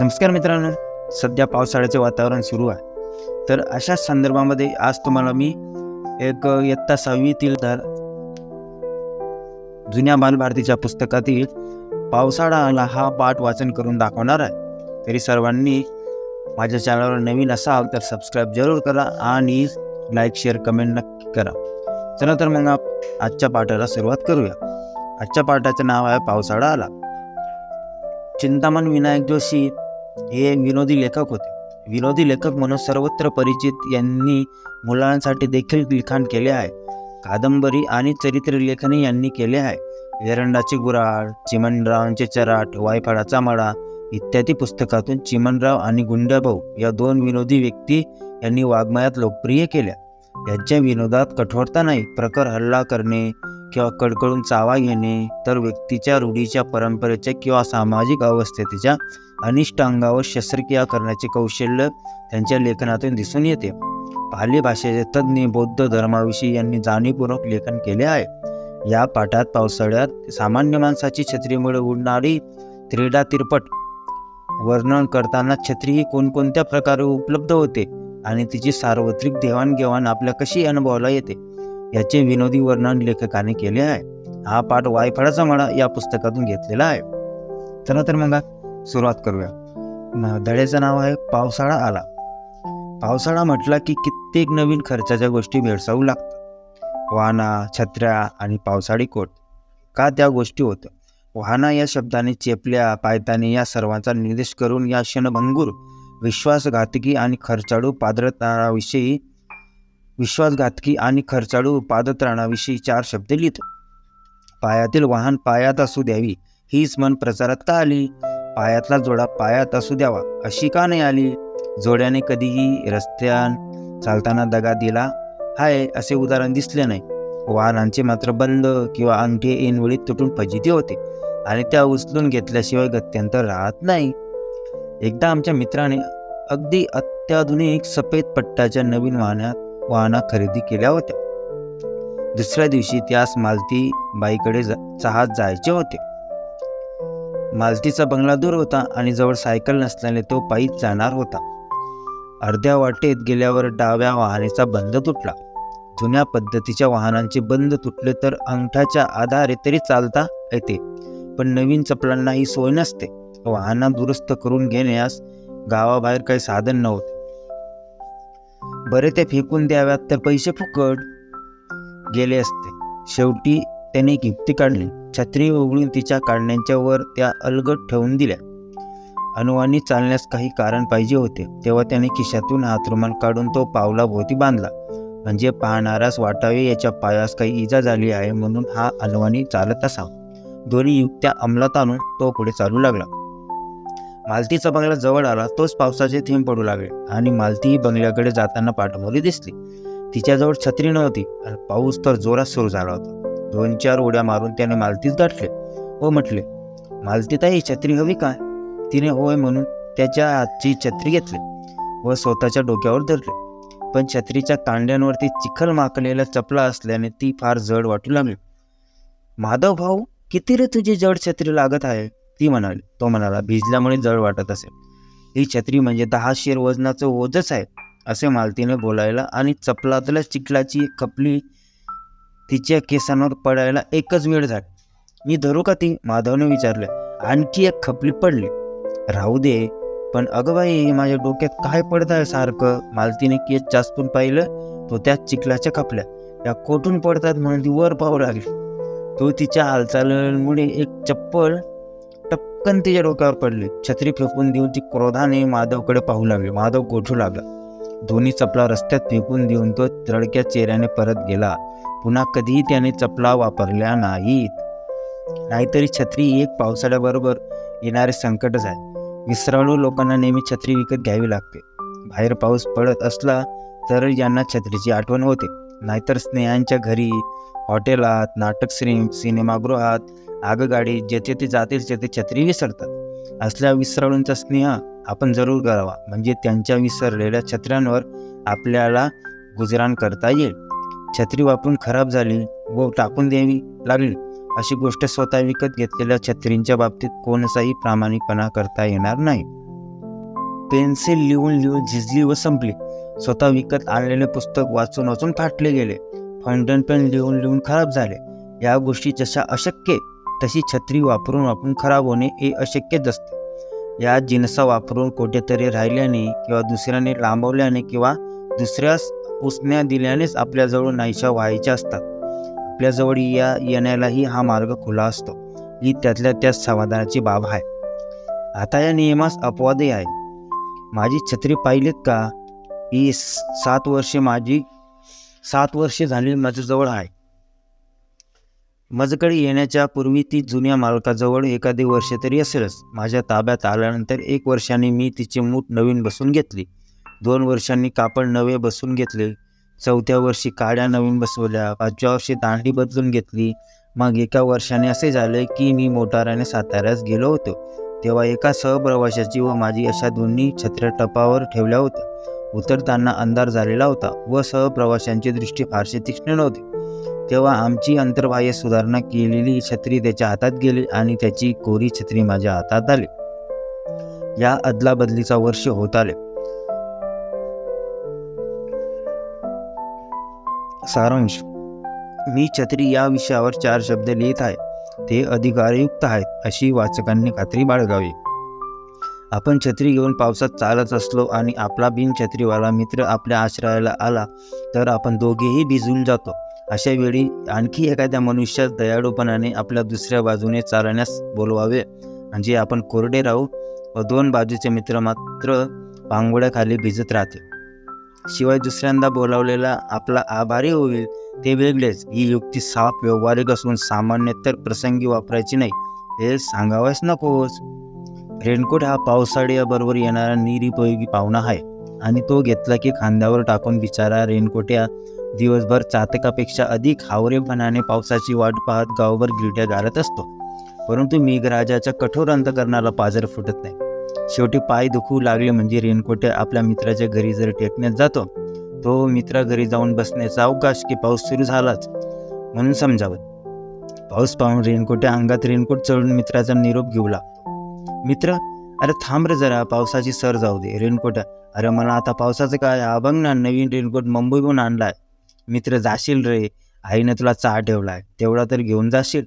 नमस्कार मित्रांनो सध्या पावसाळ्याचे वातावरण सुरू आहे. तर अशाच संदर्भामध्ये आज तुम्हाला मी एक इयत्ता सहावीतील जुन्या बालभारतीच्या पुस्तकातील पावसाळा आला हा पाठ वाचन करून दाखवणार आहे. तरी सर्वांनी माझ्या चॅनलवर नवीन असाल तर सबस्क्राईब जरूर करा आणि लाईक शेअर कमेंट नक्की करा. चला तर मग आप- आजच्या पाठाला सुरुवात करूया. आजच्या पाठाचं नाव आहे पावसाळा आला. चिंतामण विनायक जोशी हे विनोदी लेखक होते. विनोदी लेखक म्हणून सर्वत्र परिचित यांनी मुलांसाठी देखील लिखाण केले आहे. कादंबरी आणि चरित्र लेखनही यांनी केले आहे. एरंडाचे गुराळ चिमणरावांचे चराट वायफळाचा मळा इत्यादी पुस्तकातून चिमणराव आणि गुंडाभाऊ या दोन विनोदी व्यक्ती यांनी वाङ्मयात लोकप्रिय केल्या. यांच्या विनोदात कठोरता नाही प्रखर हल्ला करणे किंवा कडकडून चावा घेणे तर व्यक्तीच्या रूढीच्या परंपरेच्या किंवा सामाजिक अवस्थेच्या अनिष्ट अंगावर शस्त्रक्रिया करण्याचे कौशल्य त्यांच्या लेखनातून दिसून येते. पाली भाषेचे तज्ज्ञ बौद्ध धर्माविषयी यांनी जाणीवपूर्वक लेखन केले आहे. या पाठात पावसाळ्यात सामान्य माणसाची छत्रीमुळे उडणारी त्रिडा तिरपट वर्णन करताना छत्री ही कोणकोणत्या प्रकारे उपलब्ध होते आणि तिची सार्वत्रिक देवाणघेवाण आपल्या कशी अनुभवला येते? याचे विनोदी वर्णन लेखकाने केले आहे. हा पाठ वायफळाचा मळा या पुस्तकातून घेतलेला आहे. चला तर मग सुरुवात करूया. धड्याचं नाव आहे पावसाळा आला. पावसाळा म्हटला की कित्येक नवीन खर्चाच्या गोष्टी भेडसावू लागतात. वाहना छत्र्या आणि पावसाळी कोट. का त्या गोष्टी होत्या? वाहना या शब्दाने चेपल्या पायताने या सर्वांचा निर्देश करून या क्षणभंगूर विश्वासघातकी आणि खर्चाळू पादत्राणाविषयी विश्वासघातकी आणि खर्चाळू पादत्राणाविषयी चार शब्द लिहितो. पायातील वाहन पायात असू द्यावी हीच मन प्रचारात का आली. पायातला जोडा पायात असू द्यावा अशी का नाही आली? जोड्याने कधीही रस्त्यान चालताना दगा दिला? हाय असे उदाहरण दिसले नाही. वाहनांचे मात्र बंद किंवा अंगठे ऐनवेळी तुटून फजिती होते आणि त्या उचलून घेतल्याशिवाय गत्यंतर राहत नाही. एकदा आमच्या मित्राने अगदी अत्याधुनिक सफेद पट्ट्याच्या नवीन वाहनात वाहना खरेदी केल्या होत्या. दुसऱ्या दिवशी त्यास मालती बाईकडे जा जायचे होते. मालतीचा बंगला दूर होता आणि जवळ सायकल नसल्याने तो पायीच जाणार होता. अर्ध्या वाटेत गेल्यावर डाव्या वाहनेचा बंद तुटला. जुन्या पद्धतीच्या वाहनांचे बंद तुटले तर अंगठाच्या आधारे तरी चालता येते पण नवीन चपलांना ही सोय नसते. वाहना दुरुस्त करून घेण्यास गावाबाहेर काही साधन नव्हते. बरे ते फेकून द्याव्यात तर पैसे फुकट. गेले असते. शेवटी त्याने एक युक्ती काढली. छत्री उघडून तिच्या काढण्यांच्या वर त्या अलगट ठेवून दिल्या. अनुवानी चालण्यास काही कारण पाहिजे होते. तेव्हा त्याने खिशातून हातरुमाल काढून तो पावलाभोवती बांधला. म्हणजे पाहणारास वाटावे याच्या पायास काही इजा झाली आहे म्हणून हा अनुवानी चालत असावा. दोन्ही युक्त्या अंमलात आणून तो पुढे चालू लागला. मालतीचा बंगला जवळ आला तोच पावसाचे थेंब पडू लागले आणि मालती बंगल्याकडे जाताना पाठमोरी दिसली. तिच्याजवळ छत्री नव्हती आणि पाऊस तर जोरात सुरू झाला होता. दोन चार उड्या मारून त्याने मालतीच गाठले व म्हटले मालतीताई छत्री हवी काय? तिने होय म्हणून त्याच्या हातची छत्री घेतली व स्वतःच्या डोक्यावर धरले. पण छत्रीच्या कांड्यांवरती चिखल माकलेला चपला असल्याने ती फार जड वाटू लागली. माधव भाऊ किती रे तुझी जड छत्री लागत आहे? ती म्हणाली. तो म्हणाला भिजल्यामुळे जड वाटत असेल. ही छत्री म्हणजे दहा शेर वजनाचं ओझच आहे असे मालतीने बोलायला आणि चपलातल्या चिखलाची एक खपली तिच्या केसांवर पडायला एकच वेळ झाली. मी धरू का ती? माधवने विचारले. आणखी एक खपली पडली. राहू दे पण अगं बाई माझ्या डोक्यात काय पडत आहे सारखं? मालतीने केस चाचपून पाहिलं. तो त्या चिखलाच्या खपल्या. त्या कोठून पडतात म्हणून ती वर पाहू लागली. तो तिच्या हालचालीमुळे एक चप्पल पटकन तिच्या डोक्यावर पडले. छत्री फेकून देऊन ती क्रोधाने माधवकडे पाहू लागली. माधव गोठू लागला. दोन्ही चपला रस्त्यात फेकून देऊन तो तडक्या चेहऱ्याने परत गेला. पुन्हा कधीही त्याने चपला वापरल्या नाहीत. नाहीतरी छत्री एक पावसाळ्याबरोबर येणारे संकटच आहे. विसराळू लोकांना नेहमी छत्री विकत घ्यावी लागते. बाहेर पाऊस पडत असला तर यांना छत्रीची आठवण होते. नाहीतर स्नेहांच्या घरी हॉटेलात नाटक श्री सिनेमागृहात आगगाडी जेथे ते जातील तेथे छत्री विसरतात. असल्या विसराळूंचा स्नेह आपण जरूर करावा. म्हणजे त्यांच्या विसरलेल्या छत्र्यांवर आपल्याला गुजराण करता येईल. छत्री वापरून खराब झाली व टाकून द्यावी लागली अशी गोष्ट स्वतः विकत घेतलेल्या छत्रींच्या बाबतीत कोणताही प्रामाणिकपणा करता येणार नाही. पेन्सिल लिहून लिहून झिजली व संपली. स्वतः विकत आणलेले पुस्तक वाचून वाचून फाटले गेले. फाउंटन पेन लिहून लिहून खराब झाले. या गोष्टी जशा अशक्य तशी छत्री वापरून वापरून खराब होणे हे अशक्यच असते. या जिनसा वापरून कुठेतरी राहिल्याने किंवा दुसऱ्याने लांबवल्याने किंवा दुसऱ्यास उसण्या दिल्यानेच आपल्याजवळ नाहीशा व्हायच्या असतात. आपल्याजवळ या येण्यालाही हा मार्ग खुला असतो. ही त्यातल्या त्यात समाधानाची बाब आहे. आता या नियमास अपवादही आहे. माझी छत्री पाहिलीत का? ही स- सात वर्षे माझी सात वर्षे झाली माझ्याजवळ आहे. माझ्याकडे येण्याच्या पूर्वी ती जुन्या मालकाजवळ एखादी वर्ष तरी असेलच. माझ्या ताब्यात आल्यानंतर एक वर्षाने मी तिचे मूठ नवीन बसून घेतली. दोन वर्षांनी कापड नवे बसून घेतले. चौथ्या वर्षी काड्या नवीन बसवल्या. पाचव्या वर्षी दांडी बदलून घेतली. मग एका वर्षाने असे झाले की मी मोटाराने साताऱ्यास गेलो होतो. तेव्हा एका सहप्रवाशाची व माझी अशा दोन्ही छत्र्या टपावर ठेवल्या होत्या. उतरताना अंधार झालेला होता व सहप्रवाशांची दृष्टी फारशी तीक्ष्ण नव्हती. तेव्हा आमची अंतर्बाह्य सुधारणा केलेली छत्री त्याच्या हातात गेली आणि त्याची कोरी छत्री माझ्या हातात आली. या अदलाबदलीचा वर्ष होत आले. सारांश. मी छत्री या विषयावर चार शब्द लिहित आहे. ते अधिकारयुक्त आहेत अशी वाचकांनी खात्री बाळगावी. आपण छत्री घेऊन पावसात चालत असलो आणि आपला बिनछत्रीवाला मित्र आपल्या आश्रयाला आला तर आपण दोघेही भिजून जातो. अशा वेळी आणखी एखाद्या मनुष्यास दयाळूपणाने आपल्या दुसऱ्या बाजूने चालण्यास बोलवावे. म्हणजे आपण कोरडे राहू व दोन बाजूचे मित्र मात्र पांगोळ्याखाली भिजत राहते. शिवाय दुसऱ्यांदा बोलावलेला आपला आभारी होईल ते वेगळेच. ही युक्ती साफ व्यवहारिक असून सामान्य तर प्रसंगी वापरायची नाही. हे सांगावंच नकोच रेनकोट हा पावसाळ्याबरोबर येणारा निरुपयोगी पाहुणा आहे. आणि तो घेतला की खांद्यावर टाकून बिचारा रेनकोट्या दिवसभर चातकापेक्षा अधिक हावरेपणाने पावसाची वाट पाहत गावभर गिरट्या गारत असतो. परंतु मेघराजाच्या कठोर अंतकरणाला पाजर फुटत नाही. शेवटी पाय दुखू लागले म्हणजे रेनकोट्या आपल्या मित्राच्या घरी जर टेकण्यात जातो तो मित्रा घरी जाऊन बसण्याचा अवकाश की पाऊस सुरू झालाच. म्हणून समजावं पाऊस पाहून रेनकोट्या अंगात रेनकोट चढून मित्राचा निरोप घेऊ लागतो. मित्र अरे थांब रे जरा पावसाची सर जाऊ दे. रेनकोट अरे मला आता पावसाचं काय अभंग बघ ना नवीन रेनकोट मुंबईहून आणलाय. मित्र जाशील रे आईने तुला चहा ठेवलाय. तेवढा तर घेऊन जाशील.